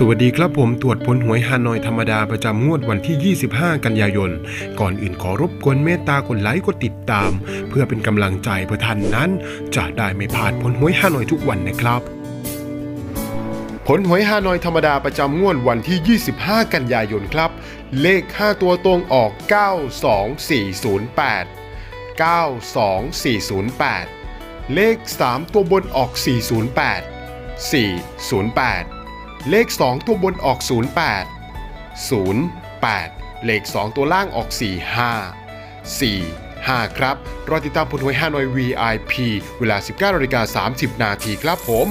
สวัสดีครับผมตรวจผลหวยฮานอยธรรมดาประจำงวดวันที่ 25 กันยายน ก่อนอื่นขอรบกวนเมตตากดไลค์กดติดตาม เพื่อเป็นกำลังใจเพื่อท่านนั้น จะได้ไม่พลาดผลหวยฮานอยทุกวันนะครับ ผลหวยฮานอยธรรมดาประจำงวดวันที่ 25 กันยายนครับ เลข 5 ตัวตรงออก 92408 92408 เลข 3 ตัวบนออก 408 408 เลข 2 ตัวบนออก 08 08 เลข 2 ตัวล่างออก 45 45 ครับ รอติดตามผลหวย5หน่อย VIP เวลา 19นาฬิกา30 นาทีครับผม